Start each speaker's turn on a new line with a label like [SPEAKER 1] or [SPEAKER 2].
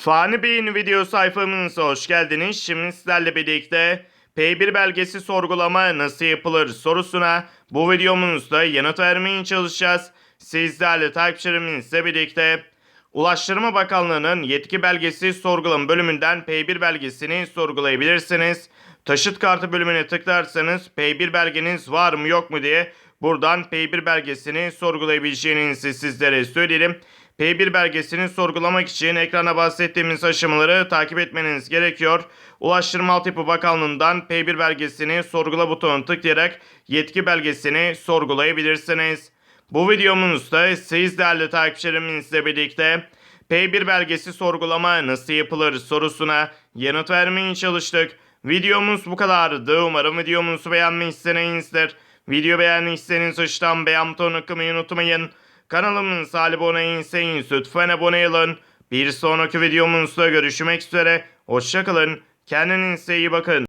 [SPEAKER 1] Fani Bey'in video sayfamıza hoş geldiniz. Şimdi sizlerle birlikte P1 belgesi sorgulama nasıl yapılır sorusuna bu videomuzda yanıt vermeye çalışacağız. Sizlerle takipçilerimizle birlikte Ulaştırma Bakanlığı'nın yetki belgesi sorgulama bölümünden P1 belgesini sorgulayabilirsiniz. Taşıt kartı bölümüne tıklarsanız P1 belgeniz var mı yok mu diye buradan P1 belgesini sorgulayabileceğinizi sizlere söyleyelim. P1 belgesini sorgulamak için ekrana bahsettiğimiz aşamaları takip etmeniz gerekiyor. Ulaştırma Altyapı Bakanlığı'ndan P1 belgesini sorgula butonuna tıklayarak yetki belgesini sorgulayabilirsiniz. Bu videomuzda siz değerli takipçilerimizle birlikte P1 belgesi sorgulama nasıl yapılır sorusuna yanıt vermeye çalıştık. Videomuz bu kadardı. Umarım videomuzu beğenmişsinizdir. Video beğendiyseniz aşağıdan beğen butonuna tıklamayı unutmayın. Kanalımıza abone değilseniz lütfen abone olun. Bir sonraki videomuzda görüşmek üzere. Hoşçakalın. Kendinize iyi bakın.